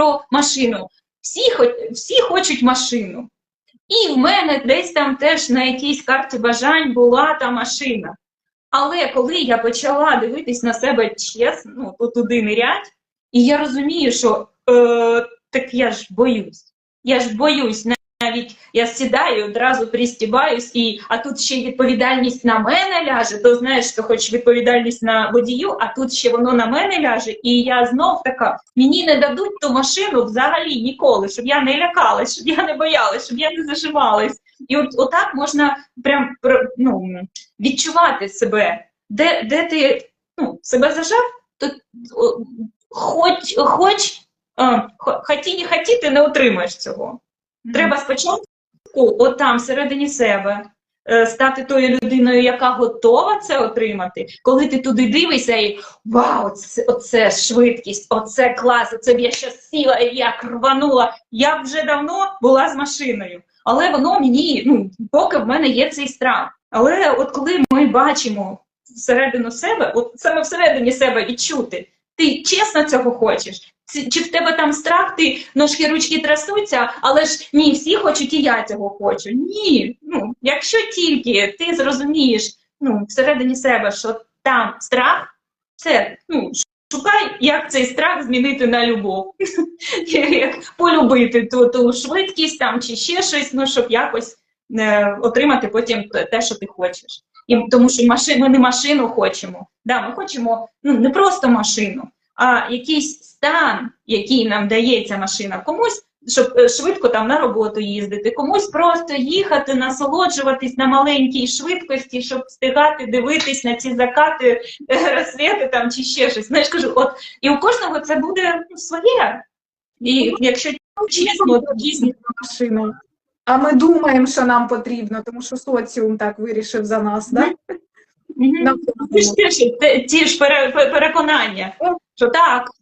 про машину. Всі, всі хочуть машину. І в мене десь там теж на якійсь карті бажань була та машина. Але коли я почала дивитись на себе чесно, ну, туди нирять, і я розумію, що е, так я ж боюсь. Я ж боюсь, навіть я сідаю, одразу пристібаюсь, і, а тут ще відповідальність на мене ляже, то знаєш, що хоч відповідальність на водію, а тут ще воно на мене ляже, і я знов така, мені не дадуть ту машину взагалі ніколи, щоб я не лякалась, щоб я не боялась, щоб я не заживалась. І от отак можна прям ну, відчувати себе, де, де ти ну, себе зажав, то хоч, хоч хо- хаті не хаті, ти не отримаєш цього. Треба спочатку, от там, всередині себе, е, стати тою людиною, яка готова це отримати. Коли ти туди дивишся і вау, це, оце швидкість, оце клас, оце б я щас сіла і як рванула. Я б вже давно була з машиною. Але воно мені, ну, поки в мене є цей страх. Але от коли ми бачимо всередину себе, от саме всередині себе відчути, ти чесно цього хочеш? Чи- в тебе там страх, ти ножки ручки трясуться, але ж ні, всі хочуть, і я цього хочу. Ні. Ну, якщо тільки ти зрозумієш ну, всередині себе, що там страх, це ну, шукай, як цей страх змінити на любов. Як полюбити ту, ту швидкість там чи ще щось, ну, щоб якось е, отримати потім те- що ти хочеш. І, тому що маши, ми не машину хочемо. Да, ми хочемо ну, не просто машину, а якийсь стан, який нам дає ця машина. Комусь, щоб е, швидко там на роботу їздити, комусь просто їхати, насолоджуватись на маленькій швидкості, щоб встигати дивитись на ці закати, е, розсвіти там чи ще щось. Знаєш, кажу, от і у кожного це буде ну, своє. І якщо чесно, то дійсно машиною. А ми думаємо, що нам потрібно, тому що соціум так вирішив за нас. Нам Ну, ж ті ж переконання, що так.